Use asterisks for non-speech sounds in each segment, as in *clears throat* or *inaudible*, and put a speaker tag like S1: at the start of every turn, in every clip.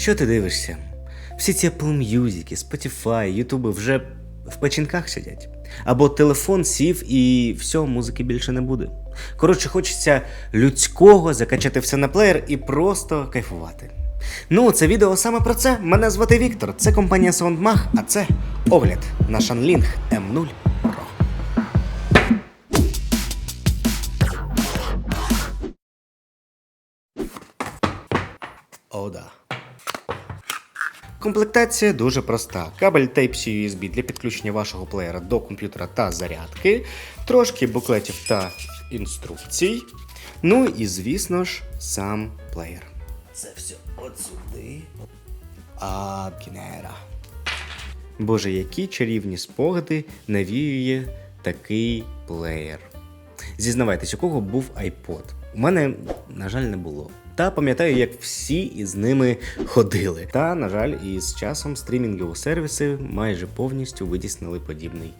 S1: Що ти дивишся? Всі ці Apple Music, Spotify, YouTube вже в печінках сидять. Або телефон сів і все, музики більше не буде. Коротше, хочеться людського закачати все на плеєр і просто кайфувати. Ну, це відео саме про це. Мене звати Віктор, це компанія SoundMag, а це огляд на M0 Pro. О, да. Комплектація дуже проста. Кабель Type-C USB для підключення вашого плеєра до комп'ютера та зарядки, трошки буклетів та інструкцій. Ну і, звісно ж, сам плеєр. Це все от сюди. А, кінера. Боже, які чарівні спогади навіює такий плеєр. Зізнавайтесь, у кого був iPod? У мене, на жаль, не було. Та пам'ятаю, як всі із ними ходили. Та, на жаль, із часом стрімінгові сервіси майже повністю витіснили подібний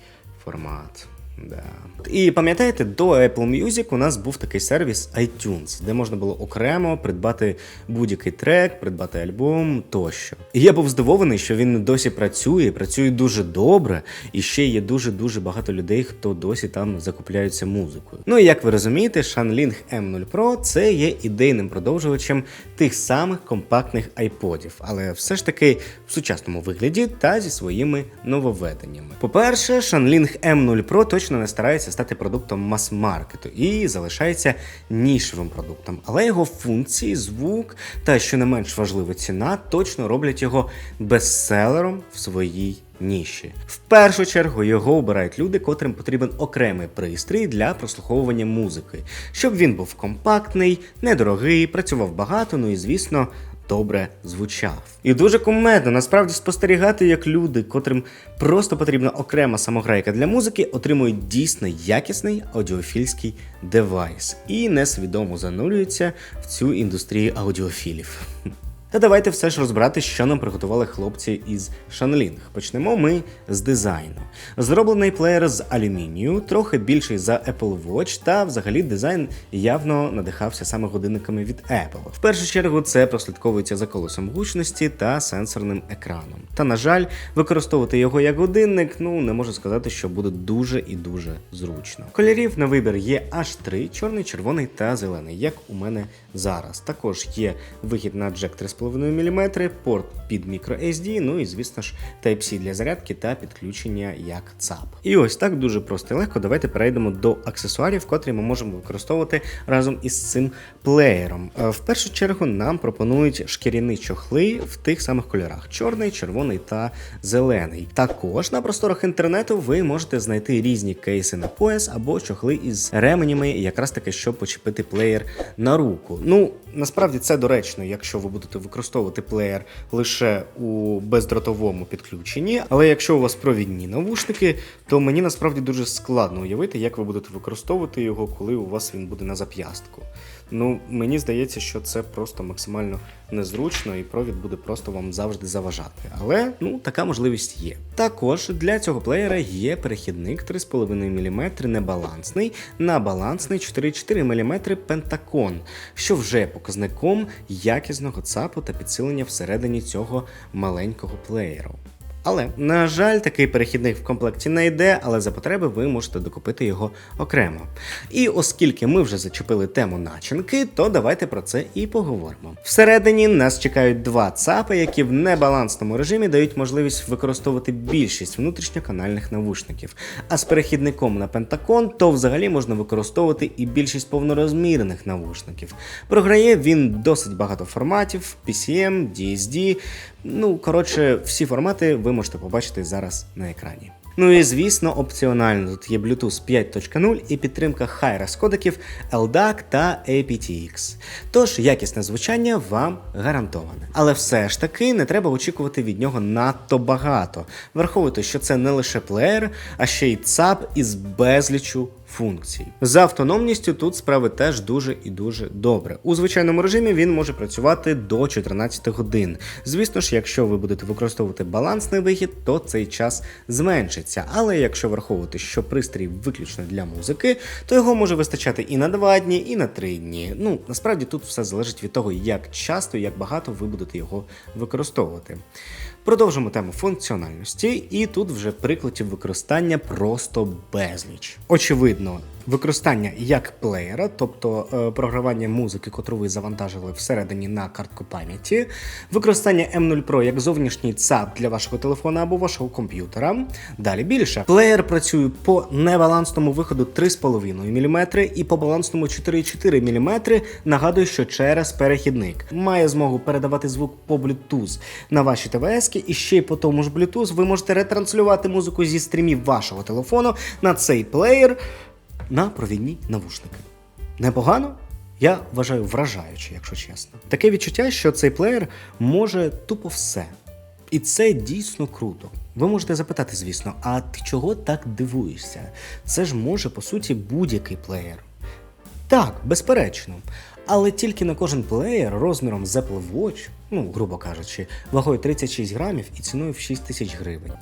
S1: формат. Да. І пам'ятаєте, до Apple Music у нас був такий сервіс iTunes, де можна було окремо придбати будь-який трек, придбати альбом тощо. І я був здивований, що він досі працює, працює дуже добре, і ще є дуже-дуже багато людей, хто досі там закупляються музикою. Ну і як ви розумієте, Shanling M0 Pro це є ідейним продовжувачем тих самих компактних айподів, але все ж таки в сучасному вигляді та зі своїми нововведеннями. По-перше, Shanling M0 Pro точно не старається стати продуктом мас-маркету і залишається нішевим продуктом, але його функції, звук та, що не менш важливо, ціна точно роблять його бестселером в своїй ніші. В першу чергу його обирають люди, котрим потрібен окремий пристрій для прослуховування музики, щоб він був компактний, недорогий, працював багато, ну і звісно. Добре звучав. І дуже кумедно насправді спостерігати, як люди, котрим просто потрібна окрема самограйка для музики, отримують дійсно якісний аудіофільський девайс і несвідомо занурюються в цю індустрію аудіофілів. Та давайте все ж розбирати, що нам приготували хлопці із Shanling. Почнемо ми з дизайну. Зроблений плеєр з алюмінію, трохи більший за Apple Watch, та взагалі дизайн явно надихався саме годинниками від Apple. В першу чергу це прослідковується за колесом гучності та сенсорним екраном. Та на жаль, використовувати його як годинник, ну не можу сказати, що буде дуже і дуже зручно. Кольорів на вибір є аж три: чорний, червоний та зелений, як у мене зараз. Також є вихід на джек 3,5 мм, порт під microSD, ну і звісно ж Type-C для зарядки та підключення як ЦАП. І ось так дуже просто і легко. Давайте перейдемо до аксесуарів, котрі ми можемо використовувати разом із цим плеєром. Е, В першу чергу нам пропонують шкіряні чохли в тих самих кольорах: чорний, червоний та зелений. Також на просторах інтернету ви можете знайти різні кейси на пояс або чохли із ременями, якраз таки, щоб почепити плеєр на руку. Ну насправді це доречно, якщо ви будете використовувати плеєр лише у бездротовому підключенні. Але якщо у вас провідні навушники, то мені насправді дуже складно уявити, як ви будете використовувати його, коли у вас він буде на зап'ястку. Ну, мені здається, що це просто максимально незручно, і провід буде просто вам завжди заважати. Але ну така можливість є. Також для цього плеєра є перехідник 3,5 мм небалансний на балансний 4,4 мм пентакон, що вже показником якісного цапу та підсилення всередині цього маленького плеєру. Але, на жаль, такий перехідник в комплекті не йде, але за потреби ви можете докупити його окремо. І оскільки ми вже зачепили тему начинки, то давайте про це і поговоримо. Всередині нас чекають два ЦАПи, які в небалансному режимі дають можливість використовувати більшість внутрішньоканальних навушників. А з перехідником на Пентакон, то взагалі можна використовувати і більшість повнорозмірних навушників. Програє він досить багато форматів: PCM, DSD. Ну, коротше, всі формати ви можете побачити зараз на екрані. Ну і звісно, опціонально тут є Bluetooth 5.0 і підтримка Hi-Res кодеків LDAC та aptX. Тож якісне звучання вам гарантоване. Але все ж таки не треба очікувати від нього надто багато. Враховуйте, що це не лише плеєр, а ще й ЦАП із безлічу функцій. За автономністю тут справи теж дуже і дуже добре. У звичайному режимі він може працювати до 14 годин. Звісно ж, якщо ви будете використовувати балансний вихід, то цей час зменшиться. Але якщо враховувати, що пристрій виключно для музики, то його може вистачати і на 2 дні, і на 3 дні. Ну насправді тут все залежить від того, як часто і як багато ви будете його використовувати. Продовжимо тему функціональності, і тут вже прикладів використання просто безліч. Очевидно, використання як плеєра, тобто е, програвання музики, котру ви завантажили всередині на картку пам'яті, використання M0 Pro як зовнішній ЦАП для вашого телефона або вашого комп'ютера. Далі більше. Плеєр працює по небалансному виходу 3,5 мм і по балансному 4,4 мм. Нагадую, що через перехідник має змогу передавати звук по Bluetooth на ваші ТВС, і ще й по тому ж Bluetooth ви можете ретранслювати музику зі стрімів вашого телефону на цей плеєр на провідні навушники. Непогано? Я вважаю вражаюче, якщо чесно. Таке відчуття, що цей плеєр може тупо все. І це дійсно круто. Ви можете запитати, звісно, а ти чого так дивуєшся? Це ж може по суті будь-який плеєр. Так, безперечно. Але тільки на кожен плеєр розміром з Apple Watch, ну, грубо кажучи, вагою 36 грамів і ціною в 6 тисяч гривень.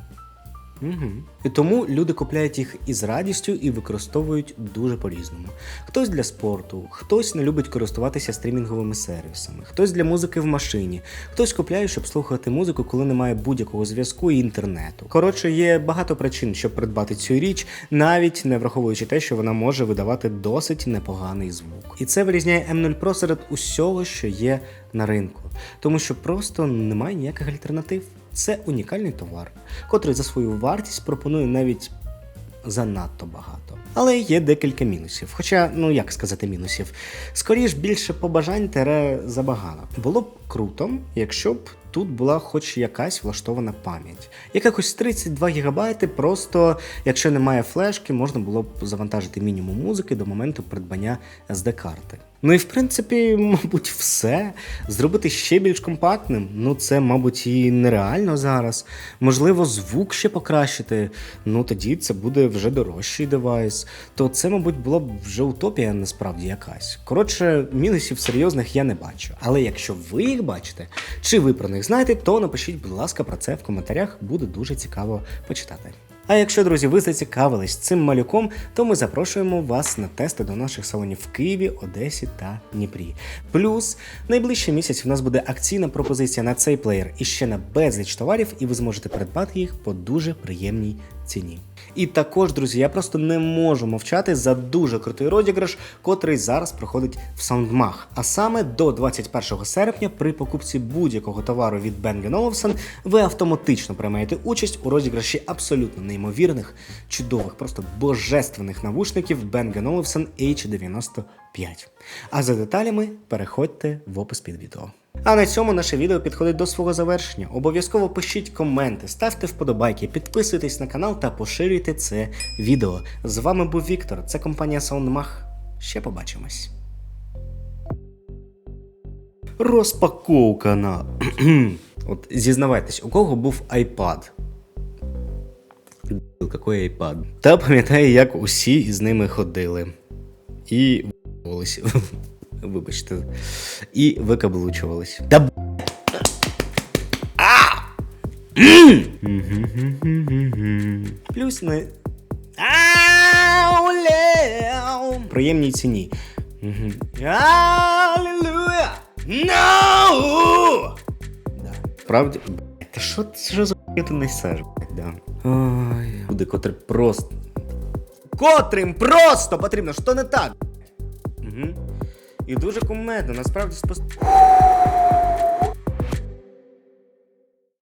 S1: Угу. І тому люди купляють їх із радістю і використовують дуже по-різному. Хтось для спорту, хтось не любить користуватися стрімінговими сервісами, хтось для музики в машині, хтось купляє, щоб слухати музику, коли немає будь-якого зв'язку і інтернету. Коротше, є багато причин, щоб придбати цю річ, навіть не враховуючи те, що вона може видавати досить непоганий звук. І це вирізняє M0 Pro серед усього, що є на ринку, тому що просто немає ніяких альтернатив. Це унікальний товар, котрий за свою вартість пропонує навіть занадто багато. Але є декілька мінусів. Хоча, ну як сказати мінусів, скоріш більше побажань тере забагано. Було б круто, якщо б тут була хоч якась влаштована пам'ять. Якихось 32 гігабайти, просто якщо немає флешки, можна було б завантажити мінімум музики до моменту придбання SD-карти. Ну і в принципі, *laughs* мабуть, все. Зробити ще більш компактним, ну це, мабуть, і нереально зараз. Можливо, звук ще покращити. Ну тоді це буде вже дорожчий девайс. То це, мабуть, була б вже утопія насправді якась. Коротше, мінусів серйозних я не бачу. Але якщо ви їх бачите, чи ви про них знаєте, то напишіть, будь ласка, про це в коментарях. Буде дуже цікаво почитати. А якщо, друзі, ви зацікавились цим малюком, то ми запрошуємо вас на тести до наших салонів в Києві, Одесі та Дніпрі. Плюс найближчий місяць у нас буде акційна пропозиція на цей плеєр і ще на безліч товарів, і ви зможете придбати їх по дуже приємній ціні. І також, друзі, я просто не можу мовчати за дуже крутий розіграш, котрий зараз проходить в SoundMag. А саме до 21 серпня при покупці будь-якого товару від Bang Olufsen ви автоматично приймаєте участь у розіграші абсолютно неймовірних, чудових, просто божественних навушників Bang Olufsen H95. А за деталями переходьте в опис під відео. А на цьому наше відео підходить до свого завершення. Обов'язково пишіть коменти, ставте вподобайки, підписуйтесь на канал та поширюйте це відео. З вами був Віктор, це компанія SoundMag. Ще побачимось. Розпаковка на. *clears throat* От зізнавайтесь, у кого був iPad? Какой iPad? Та пам'ятаю, як усі з ними ходили. І волосся. Вибачте. І викаблучувались. Да! Плюс не. Ауляу! Приємній ціні. Алілуя! No! Правді. Та що ти за ти несеш, блядь, да. Люди, котрі просто. Котрим просто потрібно, що не так? Угу. І дуже кумедно, насправді спос...